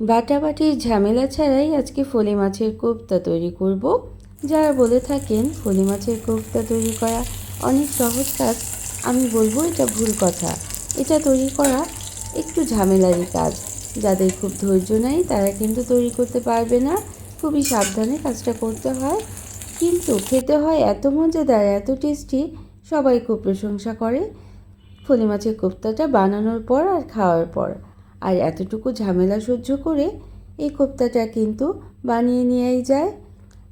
বাটাবাটির ঝামেলা ছাড়াই আজকে ফলি মাছের কোপ্তা তৈরি করব। যারা বলে থাকেন ফলি মাছের কোপ্তা তৈরি করা অনেক সহজ কাজ, আমি বলব এটা ভুল কথা। এটা তৈরি করা একটু ঝামেলারই কাজ। যাদের খুব ধৈর্য নেই, তারা কিন্তু তৈরি করতে পারবে না। খুবই সাবধানে কাজটা করতে হয়। কিন্তু খেতে হয় এত মজাদার, এত টেস্টি, সবাই খুব প্রশংসা করে। ফলি মাছের কোপ্তাটা বানানোর পর আর খাওয়ার পর। আর এতটুকু ঝামেলা সহ্য করে এই কোপ্তাটা কিন্তু বানিয়ে নিয়েই যায়।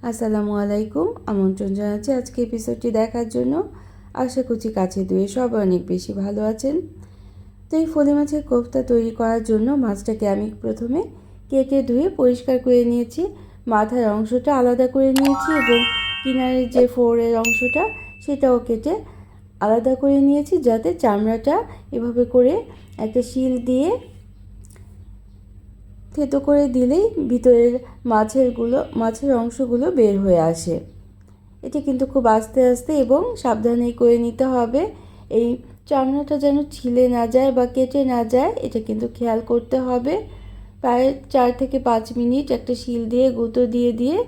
আসসালামু আলাইকুম। আমন্ত্রণ জানাচ্ছি আজকে এপিসোডটি দেখার জন্য। আশা করছি কাছে দুয়ে সবাই অনেক বেশি ভালো আছেন। তো এই ফলি মাছের কোপ্তা তৈরি করার জন্য মাছটাকে আমি প্রথমে কেটে ধুয়ে পরিষ্কার করে নিয়েছি। মাথার অংশটা আলাদা করে নিয়েছি এবং কিনারের যে ফোরের অংশটা সেটাও কেটে আলাদা করে নিয়েছি যাতে চামড়াটা এভাবে করে একটা শিল দিয়ে থেতো করে দিলেই ভিতরের মাছেরগুলো, মাছের অংশগুলো বের হয়ে আসে। এটি কিন্তু খুব আস্তে আস্তে এবং সাবধানে করে নিতে হবে। এই চামড়াটা যেন ছিলে না যায় বা কেটে না যায়, এটা কিন্তু খেয়াল করতে হবে। প্রায় চার থেকে পাঁচ মিনিট একটা শিল দিয়ে, গুঁতো দিয়ে দিয়ে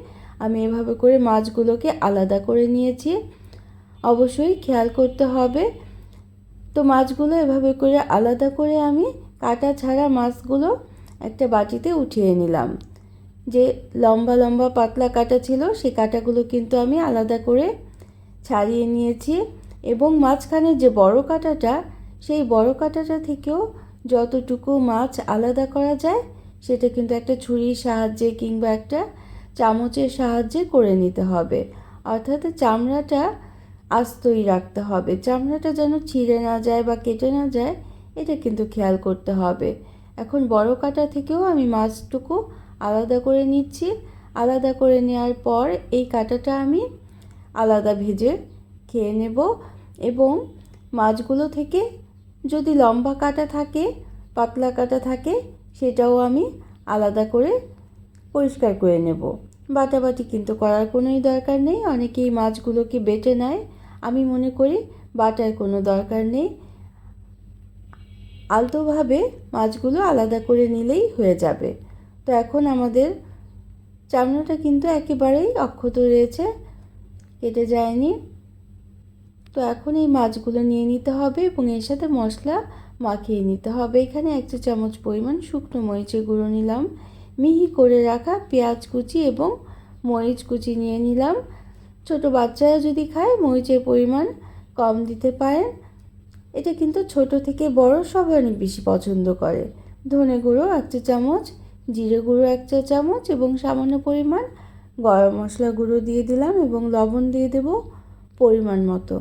আমি এভাবে করে মাছগুলোকে আলাদা করে নিয়েছি। অবশ্যই খেয়াল করতে হবে। তো মাছগুলো এভাবে করে আলাদা করে আমি কাটা ছাড়া মাছগুলো একটা বাটিতে উঠিয়ে নিলাম। যে লম্বা লম্বা পাতলা কাটা ছিল, সেই কাটাগুলো কিন্তু আমি আলাদা করে ছাড়িয়ে নিয়েছি এবং মাঝখানে যে বড় কাটাটা, সেই বড় কাটাটা থেকেও যতটুকু মাছ আলাদা করা যায়, সেটা কিন্তু একটা ছুরির সাহায্যে কিংবা একটা চামচের সাহায্যে করে নিতে হবে। অর্থাৎ চামড়াটা আস্তই রাখতে হবে। চামড়াটা যেন ছিঁড়ে না যায় বা কেটে না যায়, এটা কিন্তু খেয়াল করতে হবে। এখন বড় কাটা থেকেও আমি মাছটুকু আলাদা করে নিচ্ছি। আলাদা করে নেওয়ার পর এই কাটাটা আমি আলাদা ভেজে খেয়ে নেব এবং মাছগুলো থেকে যদি লম্বা কাটা থাকে, পাতলা কাটা থাকে, সেটাও আমি আলাদা করে পরিষ্কার করে নেব। বাটাবাটি কিন্তু করার কোনোই দরকার নেই, অনেকেই মাছগুলোকে বেটে নেয়। আমি মনে করি বাটার কোনো দরকার নেই। আলতোভাবে মাছগুলো আলাদা করে নিলেই হয়ে যাবে। তো এখন আমাদের চামড়াটা কিন্তু একেবারেই অক্ষত রয়েছে, কেটে যায়নি। তো এখন এই মাছগুলো নিয়ে নিতে হবে এবং এর সাথে মশলা মাখিয়ে নিতে হবে। এখানে এক চা চামচ পরিমাণ শুকনো মরিচের গুঁড়ো নিলাম, মিহি করে রাখা পেঁয়াজ কুচি এবং মরিচ কুচি নিয়ে নিলাম। ছোট বাচ্চারা যদি খায় মরিচের পরিমাণ কম দিতে পারেন। এটা কিন্তু ছোট থেকে বড় সবাই বেশি পছন্দ করে। ধনে গুঁড়ো এক চা চামচ, জিরে গুঁড়ো এক চা চামচ এবং সামান্য পরিমাণ গরম মশলা গুঁড়ো দিয়ে দিলাম এবং লবণ দিয়ে দেব পরিমাণ মতো।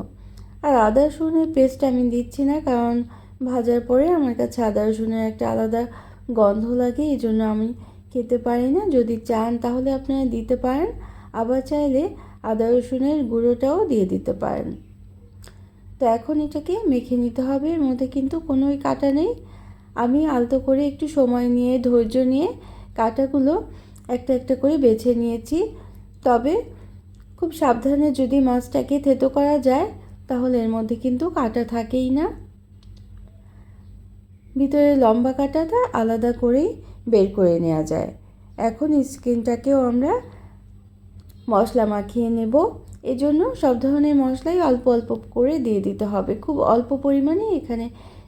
আর আদা রসুনের পেস্ট আমি দিচ্ছি না কারণ ভাজার পরে আমার কাছে আদা রসুনের একটা আলাদা গন্ধ লাগে, এই জন্য আমি খেতে পারি না। যদি চান তাহলে আপনারা দিতে পারেন, আবার চাইলে আদা রসুনের গুঁড়োটাও দিয়ে দিতে পারেন। তো এখন এটাকে মেখে নিতে হবে। এর মধ্যে কিন্তু কোনোই কাটা নেই। আমি আলতো করে একটু সময় নিয়ে, ধৈর্য নিয়ে কাটাগুলো একটা একটা করে বেছে নিয়েছি। তবে খুব সাবধানে যদি মাছটাকে থেতো করা যায়, তাহলে এর মধ্যে কিন্তু কাটা থাকেই না। ভিতরে লম্বা কাটাটা আলাদা করেই বের করে নেওয়া যায়। এখন স্কিনটাকেও আমরা মশলা মাখিয়ে নেব। এজন্য সব ধরনের মশলাই অল্প অল্প করে দিয়ে দিতে হবে। খুব অল্প পরিমাণে এখানে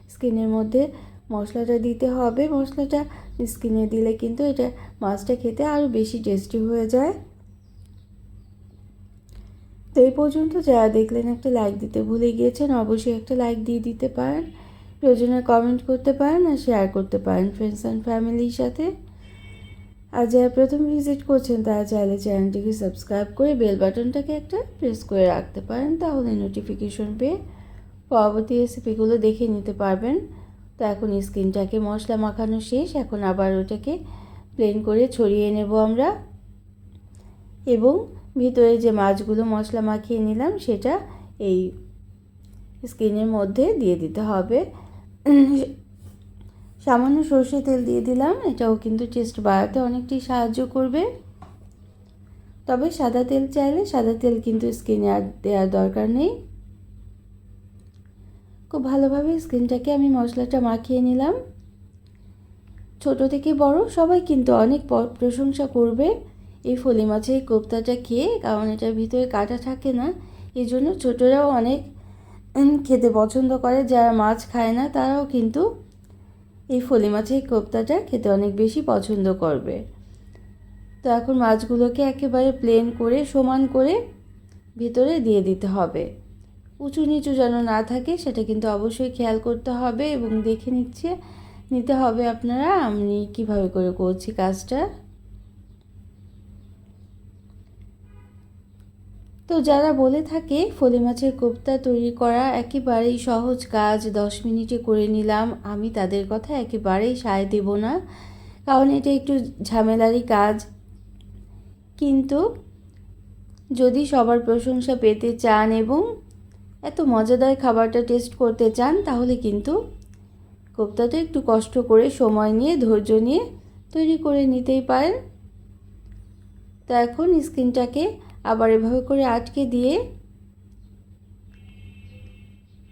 স্কিনের মধ্যে মশলাটা দিতে হবে। মশলাটা স্কিনে দিলে কিন্তু এটা মাছটা খেতে আরও বেশি টেস্টি হয়ে যায়। তো এই পর্যন্ত যারা দেখলেন একটা লাইক দিতে ভুলে গিয়েছেন, অবশ্যই একটা লাইক দিয়ে দিতে পারেন। প্রয়োজনে কমেন্ট করতে পারেন আর শেয়ার করতে পারেন ফ্রেন্ডস অ্যান্ড ফ্যামিলির সাথে। আর যারা প্রথম ভিজিট করছেন, তারা চাইলে চ্যানেলটিকে সাবস্ক্রাইব করে বেল বাটনটাকে একটা প্রেস করে রাখতে পারেন, তাহলে নোটিফিকেশন পেয়ে পরবর্তী রেসিপিগুলো দেখে নিতে পারবেন। তো এখন স্কিনটাকে মশলা মাখানো শেষ, এখন আবার ওটাকে প্লেন করে ছড়িয়ে নেব আমরা। এবং ভিতরে যে মাছগুলো মশলা মাখিয়ে নিলাম, সেটা এই স্কিনের মধ্যে দিয়ে দিতে হবে। সামান্য সর্ষে তেল দিয়ে দিলাম। এটাও কিন্তু টেস্ট বাড়াতে অনেকটাই সাহায্য করবে। তবে সাদা তেল চাইলে সাদা তেল কিন্তু স্কিনে আর দেওয়ার দরকার নেই। খুব ভালোভাবে স্কিনটাকে আমি মশলাটা মাখিয়ে নিলাম। ছোট থেকে বড় সবাই কিন্তু অনেক প্রশংসা করবে এই ফলি মাছের কোপ্তাটা খেয়ে, কারণ এটার ভিতরে কাটা থাকে না। এই জন্য ছোটরাও অনেক খেতে পছন্দ করে। যারা মাছ খায় না, তারাও কিন্তু এই ফলি মাছের কোপ্তাটা খেতে অনেক বেশি পছন্দ করবে। তো এখন মাছগুলোকে একেবারে প্লেন করে, সমান করে ভিতরে দিয়ে দিতে হবে। উঁচু নিচু যেন না থাকে, সেটা কিন্তু অবশ্যই খেয়াল করতে হবে এবং দেখে নিচ্ছে, নিতে হবে আপনারা, আমি কীভাবে করে করছি কাজটা। তো যারা বলে থাকে, ফলি মাছের কোপ্তা তৈরি করা একেবারেই সহজ কাজ, দশ মিনিটে করে নিলাম, আমি তাদের কথা একেবারেই সায় দেব না। কারণ এটা একটু ঝামেলারই কাজ। কিন্তু যদি সবার প্রশংসা পেতে চান এবং এত মজাদার খাবারটা টেস্ট করতে চান, তাহলে কিন্তু কোপ্তাটা একটু কষ্ট করে সময় নিয়ে, ধৈর্য নিয়ে তৈরি করে নিতেই পারেন। তো এখন স্কিনটাকে আবার এভাবে করে আটকে দিয়ে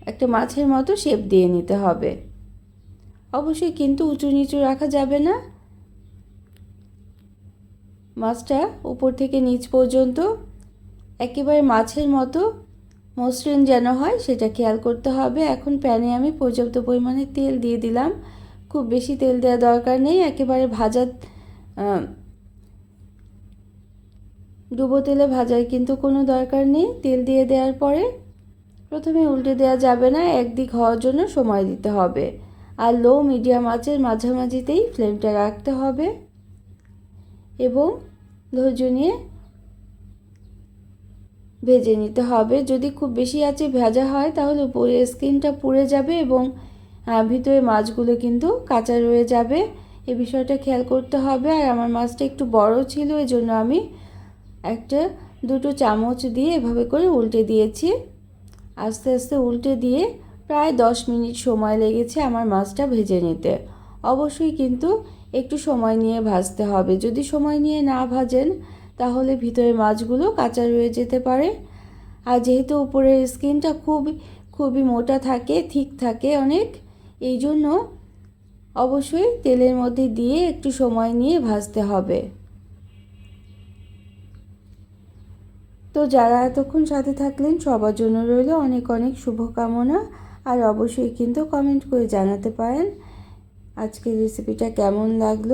একটা মাছের মতো শেপ দিয়ে নিতে হবে। অবশ্যই কিন্তু উঁচু নিচু রাখা যাবে না। মাছটা উপর থেকে নিচ পর্যন্ত একেবারে মাছের মতো মসৃণ যেন হয় সেটা খেয়াল করতে হবে। এখন প্যানে আমি পর্যাপ্ত পরিমাণে তেল দিয়ে দিলাম। খুব বেশি তেল দেওয়া দরকার নেই। একেবারে ভাজা ডুবো তেলে ভাজার কিন্তু কোনো দরকার নেই। তেল দিয়ে দেওয়ার পরে প্রথমে উল্টে দেওয়া যাবে না, একদিক হওয়ার জন্য সময় দিতে হবে। আর লো মিডিয়াম আঁচের মাঝামাঝিতেই ফ্লেমটা রাখতে হবে। এবং ধৈর্য নিয়ে ভেজে নিতে হবে। যদি খুব বেশি আঁচে ভেজা হয়, তাহলে উপরে স্কিনটা পুড়ে যাবে এবং ভিতরে মাছগুলো কিন্তু কাঁচা রয়ে যাবে। এ বিষয়টা খেয়াল করতে হবে। আর আমার মাছটা একটু বড় ছিল এই জন্য আমি একটা দুটো চামচ দিয়ে এভাবে করে উল্টে দিয়েছি। আস্তে আস্তে উল্টে দিয়ে প্রায় দশ মিনিট সময় লেগেছে আমার মাছটা ভেজে নিতে। অবশ্যই কিন্তু একটু সময় নিয়ে ভাজতে হবে। যদি সময় নিয়ে না ভাজেন, তাহলে ভিতরে মাছগুলো কাঁচা রয়ে যেতে পারে। আর যেহেতু উপরের স্কিনটা খুব খুবই মোটা থাকে, ঠিক থাকে অনেক এই জন্য অবশ্যই তেলের মধ্যে দিয়ে একটু সময় নিয়ে ভাজতে হবে। তো যারা এতক্ষণ সাথে থাকলেন, সবার জন্য রইল অনেক অনেক শুভকামনা। আর অবশ্যই কিন্তু কমেন্ট করে জানাতে পারেন আজকের রেসিপিটা কেমন লাগল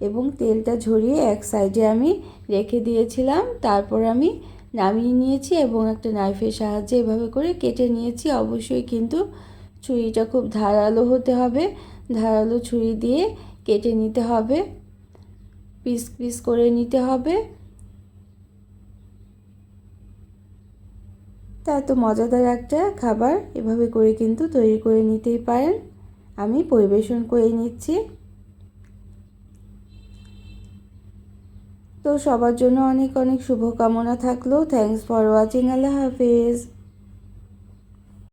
এবং তেলটা ঝরিয়ে এক সাইডে আমি রেখে দিয়েছিলাম। তারপর আমি নামিয়ে নিয়েছি এবং একটা নাইফের সাহায্যে এভাবে করে কেটে নিয়েছি। অবশ্যই কিন্তু ছুরিটা খুব ধারালো হতে হবে। ধারালো ছুরি দিয়ে কেটে নিতে হবে। পিস পিস করে নিতে হবে। তা এত মজাদার একটা খাবার এভাবে করে কিন্তু তৈরি করে নিতেই পারেন। আমি পরিবেশন করে নিচ্ছি। তো সবার জন্য অনেক অনেক শুভকামনা থাকল। Thanks for watching Allah Hafiz.